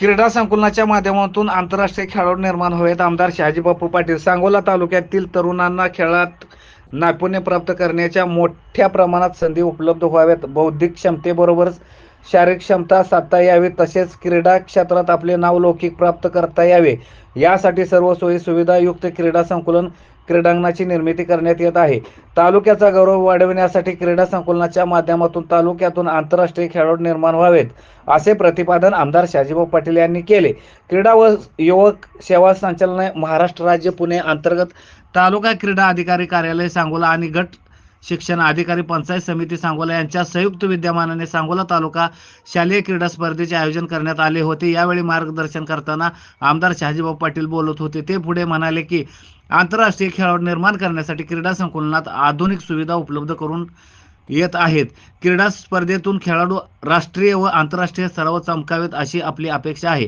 क्रीडा संकुलनाच्या माध्यमातून आंतरराष्ट्रीय खेळाडू निर्माण व्हावेत आमदार शहाजी बापू पाटील सांगोला तालुक्यातील तरुणांना खेळात नैपुण्य प्राप्त करण्याच्या मोठ्या प्रमाणात संधी उपलब्ध व्हाव्यात बौद्धिक क्षमतेबरोबरच शारीरिक क्षमता साधता यावी तसेच क्रीडा क्षेत्रात आपले नाव लौकिक प्राप्त करता यावे. यासाठी सर्व सोयी सुविधायुक्त क्रीडा संकुलन क्रीडांगणाची निर्मिती करण्यात येत आहे. तालुक्याचा गौरव वाढविण्यासाठी क्रीडा संकुलनाच्या माध्यमातून तालुक्यातून आंतरराष्ट्रीय खेळाडू निर्माण व्हावेत असे प्रतिपादन आमदार शाजीभाऊ पाटील यांनी केले. क्रीडा व युवक सेवा संचालनालय महाराष्ट्र राज्य पुणे अंतर्गत तालुका क्रीडा अधिकारी कार्यालय सांगोला आणि गट शिक्षण अधिकारी पंचायत समिती सांगोला यांच्या संयुक्त विद्यमानाने सांगोला तालुका शालेय क्रीडा स्पर्धेचे आयोजन करण्यात आले होते. यावेळी मार्गदर्शन करताना आमदार शहाजीभाऊ पाटील बोलत होते. ते पुढे म्हणाले की आंतरराष्ट्रीय खेळाडू निर्माण करण्यासाठी क्रीडा संकुलनात आधुनिक सुविधा उपलब्ध करून येत आहेत. क्रीडा स्पर्धेतून खेळाडू राष्ट्रीय व आंतरराष्ट्रीय स्तरावर चमकावेत अशी आपली अपेक्षा आहे.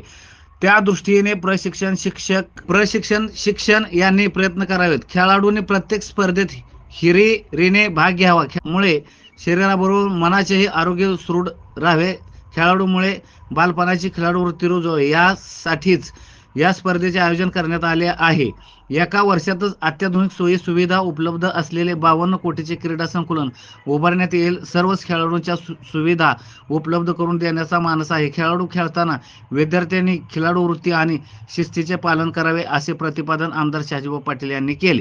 त्या दृष्टीने प्रशिक्षण शिक्षक प्रशिक्षण शिक्षण यांनी प्रयत्न करावेत. खेळाडूंनी प्रत्येक स्पर्धेत हिरिरीने भाग घ्यावा. मुळे शरीराबरोबर मनाचेही आरोग्य सुदृढ राहावे. खेळाडूमुळे बालपणाची खेळाडू वृत्ती रुजवावी यासाठीच या स्पर्धेचे आयोजन करण्यात आले आहे. एका वर्षातच अत्याधुनिक सोयी सुविधा उपलब्ध असलेले बावन्न कोटीचे क्रीडा संकुलन उभारण्यात येईल. सर्वच खेळाडूंच्या सु- सुविधा उपलब्ध करून देण्याचा मानस आहे. खेळाडू खेळताना विद्यार्थ्यांनी खेळाडू वृत्ती आणि शिस्तीचे पालन करावे असे प्रतिपादन आमदार शहाजीभाऊ पाटील यांनी केले.